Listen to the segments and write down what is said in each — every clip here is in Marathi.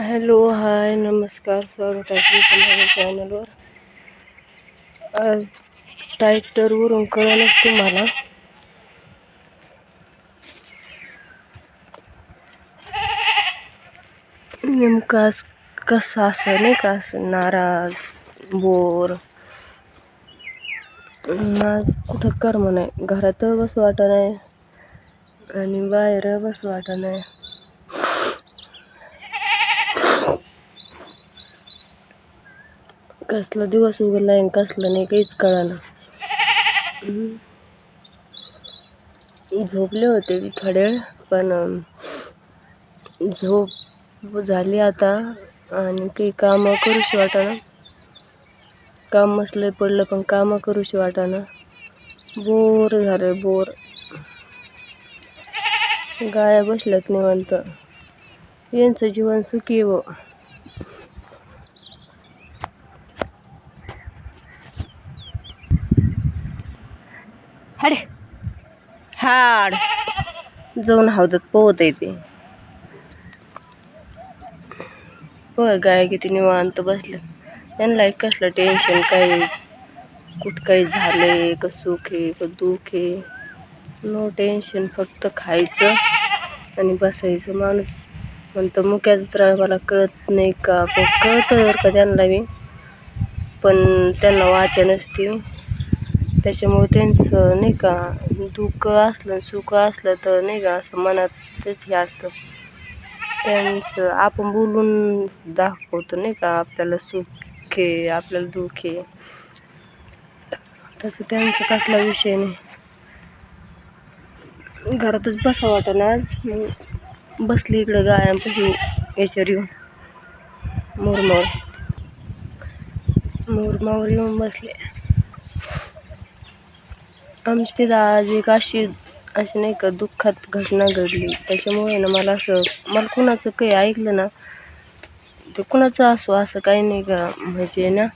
हॅलो हाय नमस्कार स्वागत आहे तुमचं चॅनलवर आज टायटरवरून कळलंच तुम्हाला. नेमकं आज कसं असं नाही का असं नाराज बोर. आज कुठं कर्म नाही. घरात बस वाटत नाही. आणि बाहेर बस वाटत नाही. कसला दिवस उगला आहे कसला नाही काहीच कळाना. झोपले होते मी थोडे वेळ पण झोप झाली आता आणि काही कामं करूशी वाटाणं. काम असलं पडलं पण कामं करूशी वाटाणं. बोर झालं बोर. गाया बसल्यात निवांत. यांचं जीवन सुखी व हाडे. हाड. जाऊन हौदात पोहत येते बघ गाय किती निवांत बसले. त्यांना कसलं टेन्शन काही कुठं काही झालंय का सुख आहे का दुःख आहे. नो टेन्शन फक्त खायचं आणि बसायचं. माणूस म्हणतं मुक्याचं तर मला कळत नाही का? पण कळतं का त्यांना बी. पण त्यांना वाचन असतील त्याच्यामुळे त्यांचं नाही का दुःख असलं सुख असलं तर नाही का असं मनातच हे असतं. त्यांचं आपण बोलून दाखवतो नाही का आपल्याला सुख आहे आपल्याला दुःख आहे तसं त्यांचं कसला विषय नाही. घरातच बसावं वाटत आज. मग बसली इकडं गायांपासून याच्यावर येऊन. मुरमावर. मुरमावर येऊन बसले. आमच्या तिथं आज एक अशी अशी नाही का दुःखात घटना घडली. त्याच्यामुळे ना मला असं मला कुणाचं काही ऐकलं ना ते कुणाचं असो असं काही नाही का म्हणजे ना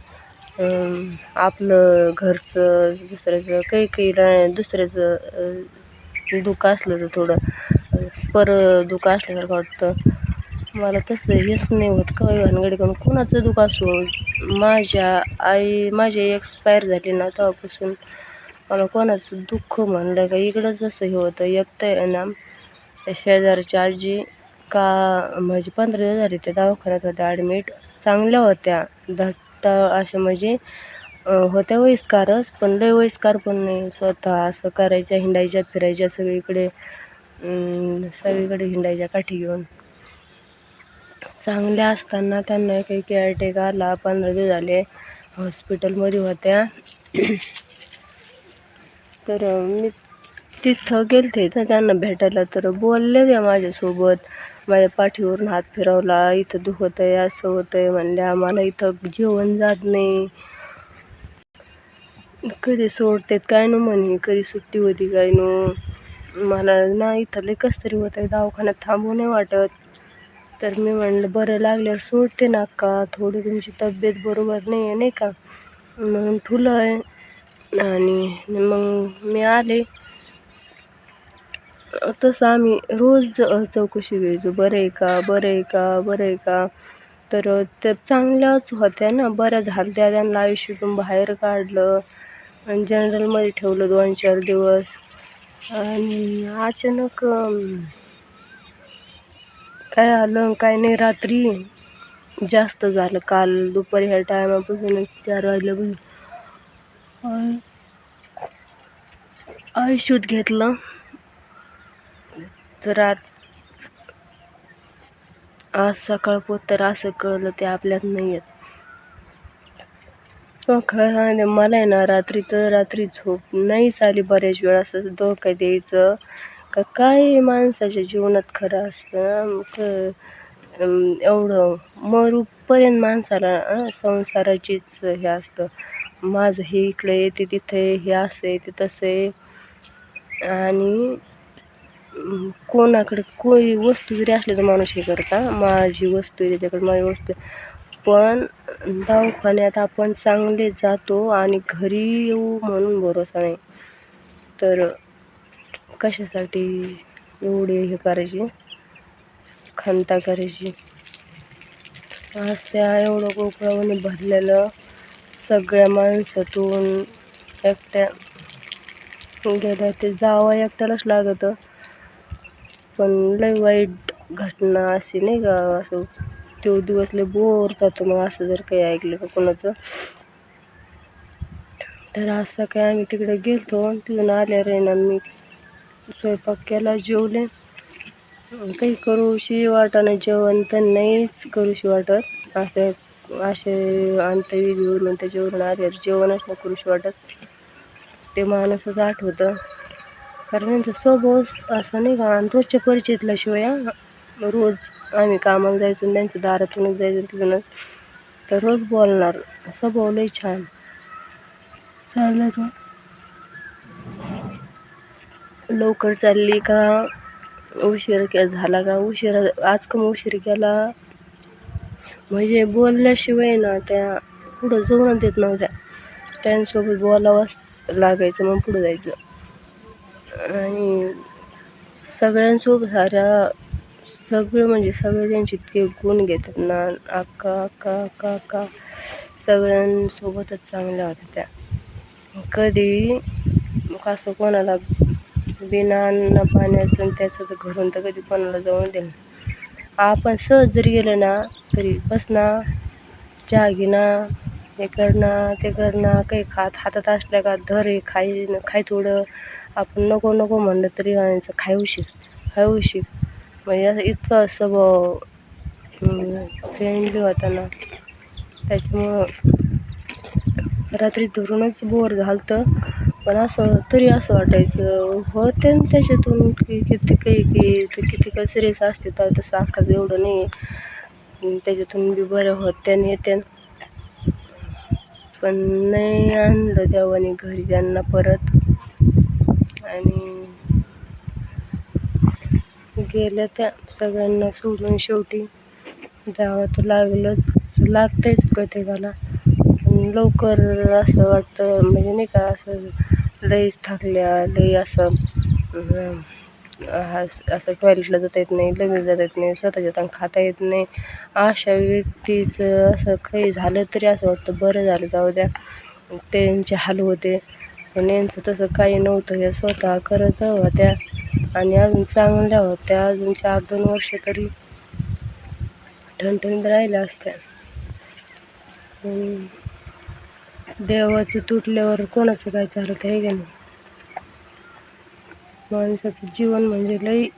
आपलं घरचं दुसऱ्याचं काही काही दुसऱ्याचं दुःख असलं तर थोडं पर दुःख असल्यासारखं वाटतं. मला तसं हेच नाही होत. कमी भानगडी करून कुणाचं दुःख असो माझ्या आई माझी एक्सपायर झाली ना तेव्हापासून मला कोणाचं दुःख म्हणलं का? इकडंच जसं हे होतं. एकटं आहे ना त्या आजी का म्हणजे पंधरा दिवस झाले त्या दवाखान्यात होत्या. ॲडमिट चांगल्या होत्या. धट्ट अशा म्हणजे होत्या वयस्कारच पण लय वयस्कार पण नाही. स्वतः असं करायच्या हिंडायच्या फिरायच्या सगळीकडे. सगळीकडे हिंडायच्या काठी घेऊन. चांगल्या असताना त्यांना काही केअरटेक आला पंधरा दिवस झाले. हॉस्पिटलमध्ये होत्या. तर मी तिथं गेलते. तर त्यांना भेटायला तर बोलले त्या माझ्यासोबत. माझ्या पाठीवरून हात फिरवला. इथं दुखत आहे असं होतं आहे म्हणल्या. आम्हाला इथं जेवण जात नाही. कधी सोडतेत काय नो म्हणे. कधी सुट्टी होती काय नो. मला ना इथं लय कसं तरी होतं आहे दवाखान्यात थांबू नाही वाटत. तर मी म्हणलं बरं लागल्यावर सोडते ना का थोडी तुमची तब्येत बरोबर नाही आहे नाही का? म्हणून ठुलं आहे. आणि मग मी आले. तसं आम्ही रोज चौकशी घ्यायचो. बरं आहे का? बरं आहे का? बरं आहे का? तर त्या चांगल्याच होत्या ना. बऱ्या झाल्या त्यांना आयुष्यातून बाहेर काढलं आणि जनरलमध्ये ठेवलं दोन चार दिवस. आणि अचानक काय आलं? काय नाही. रात्री जास्त झालं. काल दुपारी ह्या टायमापासून चार वाजल्यापासून आयुष्यात घेतलं. तर आज आज सकाळपोत तर असं कळलं ते आपल्यात नाही येत. खरं सांगते मला आहे ना रात्री तर रात्री झोप नाहीच आली बऱ्याच वेळा. असं धोका द्यायचं. का काय माणसाच्या जीवनात खरं असतं एवढं मरूपर्यंत माणसाला संसाराचीच हे असतं. माझं हे इकडे येते तिथे हे असं आहे ते तसं. आहे आणि कोणाकडे कोणी वस्तू जरी असली तर माणूस हे करता माझी वस्तू आहे त्याच्याकडे माझी वस्तू पण दवाखान्यात आपण चांगले जातो आणि घरी येऊ म्हणून भरोसा नाही. तर कशासाठी एवढे हे करायची? खंता करायची. आज त्या एवढं गोकुळामध्ये भरलेलं सगळ्या माणसातून एकट्या गेल्या ते जावं एकट्यालाच लागतं. पण लय वाईट घटना अशी नाही का असं तो दिवस लय बोर जातो मग असं जर काही ऐकलं का कोणाचं. तर असं काय आम्ही तिकडे गेलतो तिथून आल्यावर ना मी स्वयंपाक केला जेवले. काही करूशी वाटाणं जेवण तर नाहीच करूशी वाटत. असं असे अंतविधीवरून त्याच्यावरून आल्यावर जेवणच नाही करूशी वाटत. ते माणूसच आठवतं कारण त्यांचा स्वभावच असा नाही का आणि रोजच्या परिचयातल्याशिवाय रोज आम्ही कामाला जायचो आणि त्यांच्या दारातूनच जायचं तिथूनच. तर रोज बोलणार. स्वभाव लई छान. चाललं का लवकर चालली का उशीर के झाला का उशीर आज कम उशीर केला म्हणजे बोलल्याशिवाय ना त्या पुढं जाऊन देत नव्हत्या. त्यांच्यासोबत बोलावंच लागायचं मग पुढं जायचं. आणि सगळ्यांसोबत साऱ्या सगळं म्हणजे सगळे त्यांचे इतके गुण घेतात ना. अक्का अक्का अक्का अक्का. सगळ्यांसोबतच चांगल्या होत्या त्या. कधी असं कोणाला बिना अन्न पाण्याचं त्याचं तर घरून तर कधी कोणाला जाऊन दिलं आपण सहज जरी गेलं ना तरी बस ना चहा घेणं हे करणं ते करणं काही खात हातात असल्या का धर हे खाई खाय थोडं. आपण नको नको म्हणलं तरी आणायचं खाय उशीर उशीर. म्हणजे असं इतकं स्वभाव फ्रेंडली होता ना. त्याच्यामुळं रात्री धरूनच बोर झालं पण असं तरी असं वाटायचं होते त्याच्यातून की किती काही की ते किती काही सिरियस असते तर तसं अख्खाच एवढं नाही त्याच्यातून बी बरं होत्या येत्या पण नाही आणलं देवाने घरी त्यांना परत. आणि गेल्या त्या सगळ्यांना सोडून शेवटी जावं तर लागलंच. लागतंयच प्रत्येकाला. पण लवकर असं वाटतं म्हणजे नाही का असं लईच थकल्या लई असं असं टॉयलेटला जाता येत नाही लगेच जाता येत नाही स्वतःच्या हाताने खाता येत नाही. अशा व्यक्तीचं असं काही झालं तरी असं वाटतं बरं झालं जाऊ द्या. त्यांचे हाल होते. पण यांचं तसं काही नव्हतं. या स्वतः करत होत्या आणि अजून चांगल्या होत्या. अजून चार दोन वर्ष तरी ठणठणीत राहिल्या असत्या. देवाचं तुटल्यावर कोणाचं काय चालत आहे का नाही? माणसाचं जीवन म्हणजे लई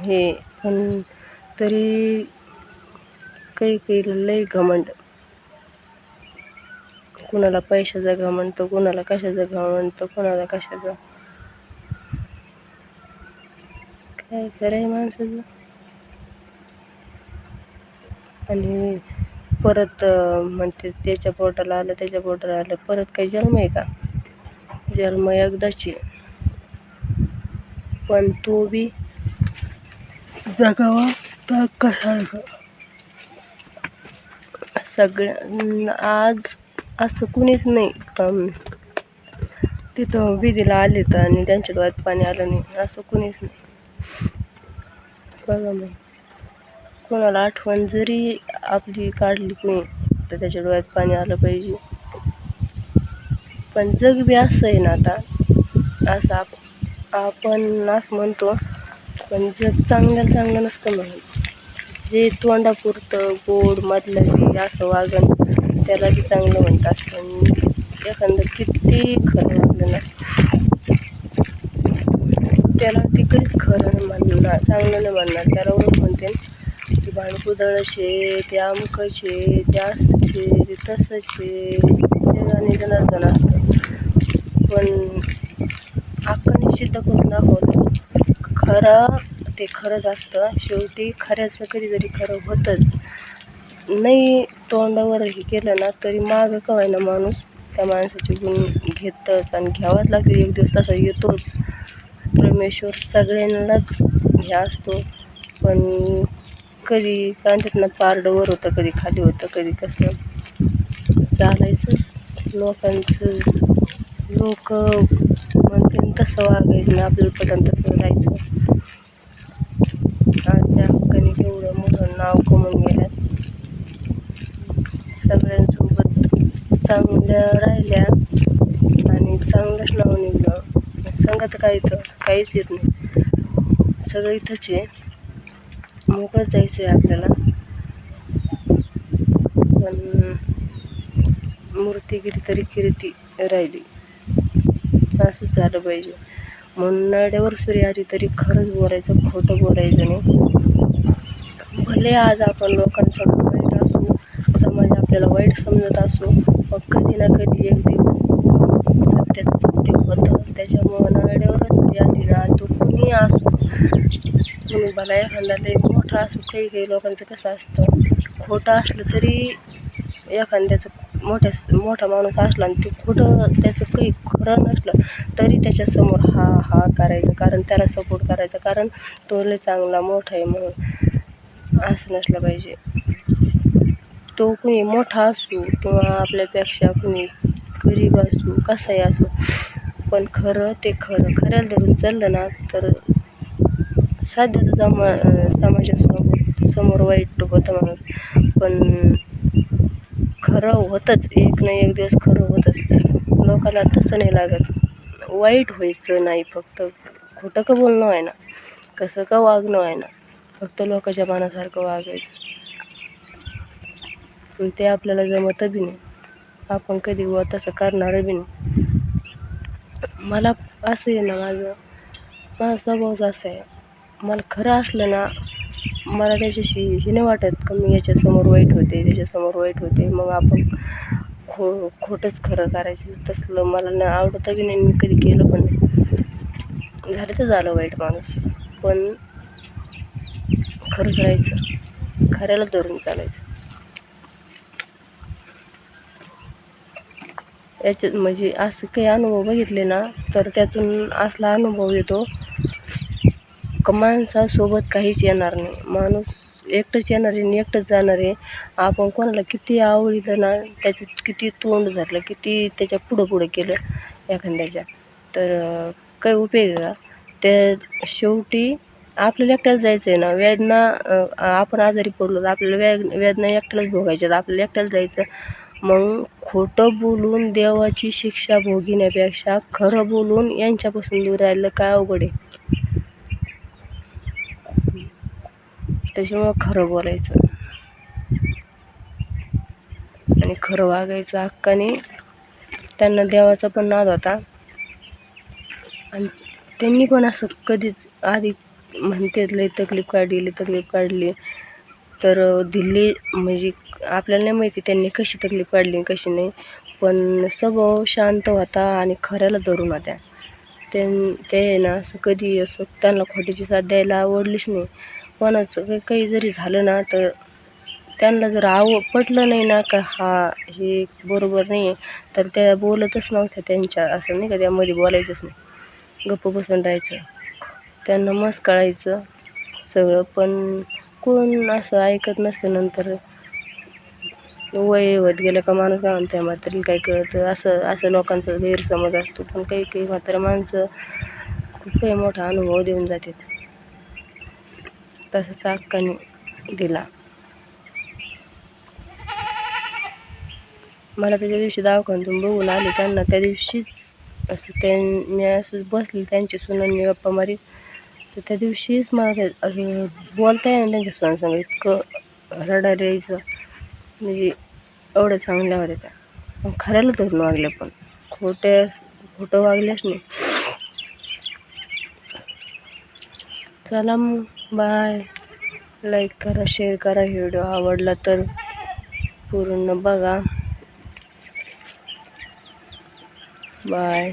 हे पण तरी काही काही लई घमंड. कुणाला पैशाचा घमंड तर कुणाला कशाचा घमंड तर कुणाला कशाचा? काय कराय माणसाचं? आणि परत म्हणते त्याच्या पोटाला आलं त्याच्या पोटाला आलं परत काही जन्म आहे का? जन्म एकदाची पण तो बी जगावा तर कसा सगळ्या आज असं कुणीच नाही का? तिथं विधीला आले तर आणि त्यांच्या डोळ्यात पाणी आलं नाही. असं कुणीच नाही. बघा मग. कोणाला आठवण जरी आपली काढली कोणी तर त्याच्या डोळ्यात पाणी आलं पाहिजे. पण जग बी असं आहे ना आता. असं आप आपण असं म्हणतो पण जग चांगलं चांगलं नसतं म्हणून. जे तोंडापुरतं गोड मधलं असं वागण त्याला बी चांगलं म्हणतात पण एखादं किती खरं वागलं ना. त्याला ते कधीच खरं म्हणणार चांगलं नाही म्हणणार. त्याला ओळख म्हणते की भांडकुदळ शे ते अमुकं शे ते असं ते तसं शे ते आणि जनार्दन असतं पण हक्काने सिद्ध करून दाखवलं. खरं ते खरंच असतं. शेवटी खऱ्याचं कधीतरी खरं होतंच. नाही तोंडावर हे केलं ना तरी मागं कवाय ना माणूस त्या माणसाचे गुण घेतच आणि घ्यावाच लागते एक दिवस तसा येतोच. परमेश्वर सगळ्यांनाच हे असतो. पण कधी कांद्यातनं पारडवर होतं कधी खाली होतं कधी कसं. चालायचंच. लोकांचं लोक तसं वागायचं ना आपल्याला पटन तसं जायचं आज त्या हक्काने केवढं मोठं नाव कमवून गेलं सगळ्यांसोबत चांगल्या राहिल्या आणि चांगलंच नाव निघलं. सांगा तर काय इथं काहीच येत नाही. सगळं इथंच आहे. मोकळं जायचं आहे आपल्याला. पण मूर्ती कितीतरी किरती राहिली. असंच झालं पाहिजे. म्हणून नड्यावर सूर्य आली तरी खरंच बोलायचं खोटं बोलायचं नाही. भले आज आपण लोकांसमोर वाईट असू समाज आपल्याला वाईट समजत असू मग कधी ना कधी एक दिवस सत्याचं सत्य होतं. त्याच्यामुळं नड्यावर सूर्य आली ना तो कुणी असू. म्हणून भला एखादा लई मोठा असू काही काही लोकांचं कसं असतं खोटं असलं तरी एखाद्याचं मोठ्या मोठा माणूस असला आणि ते खोटं त्याचं काही खरं नसलं तरी त्याच्यासमोर हा हा करायचं कारण त्याला सपोर्ट करायचा कारण तो लय चांगला मोठा आहे म्हणून. असं नसलं पाहिजे. तो कुणी मोठा असू किंवा आपल्यापेक्षा कुणी गरीब असू कसाही असू पण खरं ते खरं. खऱ्याला धरून चाललं ना तर सध्याचा तर समा समाजासमोर समोर वाईट होतं माणूस. पण खरं होतंच एक ना एक दिवस खरं होत असतं. लोकांना तसं नाही लागत. वाईट व्हायचं नाही फक्त खोटं का बोलणं आहे ना? कसं का वागणं आहे ना? फक्त लोकांच्या मनासारखं वागायचं. पण ते आपल्याला जमतं बी नाही. आपण कधी व तसं करणार बी नाही. मला असं आहे ना माझं. माझा स्वभावच असं आहे. मला खरं असलं ना मला त्याच्याशी हे नाही वाटत का मी याच्यासमोर वाईट होते त्याच्यासमोर वाईट होते. मग आपण खो खोटंच खरं करायचं. तसलं मला ना आवडतं बी नाही मी कधी केलं पण नाही. झालं तर झालं वाईट माणूस. पण खरंच राहायचं. खऱ्याला धरून चालायचं. याच्यात म्हणजे असं काही अनुभव बघितले ना तर त्यातून असला अनुभव येतो. माणसासोबत काहीच येणार नाही. माणूस एकटंच येणार आहे आणि एकटंच जाणार आहे. आपण कोणाला किती आवडलं ना त्याचं किती तोंड धरलं किती त्याच्या पुढं पुढं केलं एखाद्याच्या. तर काही उपयोग आहे का? त्या शेवटी आपल्याला एकट्याला जायचं आहे ना. वेदना आपण आजारी पडलो तर आपल्याला वे वेदना एकट्यालाच भोगायच्या. आपल्याला एकट्याला जायचं. मग खोटं बोलून देवाची शिक्षा भोगण्यापेक्षा खरं बोलून यांच्यापासून दूर राहिलं काय अवघड आहे? त्याच्यामुळं खरं बोलायचं. आणि खरं वागायचं हक्काने त्यांना देवाचा पण नाद होता. आणि त्यांनी पण असं कधीच आधी म्हणते लई तकलीफ काढली लई तकलीफ काढली. तर दिल्ली म्हणजे आपल्याला नाही माहिती त्यांनी कशी तकलीफ काढली कशी नाही. पण स्वभाव शांत होता आणि खऱ्याला धरून होत्या. त्यां ते ना असं कधी असं त्यांना खोटीची साथ द्यायला आवडलीच नाही. कोणाचं काही काही जरी झालं ना तर त्यांना जर आव पटलं नाही ना का हा हे बरोबर नाही आहे तर त्या बोलतच नव्हत्या त्यांच्या असं नाही का त्यामध्ये बोलायचंच नाही. गप्प बसून राहायचं. त्यांना मस्त कळायचं सगळं पण कोण असं ऐकत नसतं नंतर. वय होत गेलं का माणूस काय म्हणते म्हातारी काय कळतं? असं असं लोकांचा गैरसमज असतो पण काही काही म्हातारा माणसं खूप काही मोठा अनुभव देऊन जातात. तसा कण दिला. मला त्याच्या दिवशी दवाखान्यातून बघून आले त्यांना त्या दिवशीच असं त्यां मी असं बसली त्यांची सुनांनी गप्पा मारी. तर त्या दिवशीच मला ते असं बोलता येईल त्यांच्या सुनांसंग इतकं रडायला यायचं. म्हणजे एवढं चांगल्या होत्या त्या. खऱ्याला धरून वागल्या पण. खोट्या खोटं वागल्याच नाही. चला मग. बाय. लाईक करा शेअर करा. व्हिडिओ आवडला तर पूर्ण बघा. बाय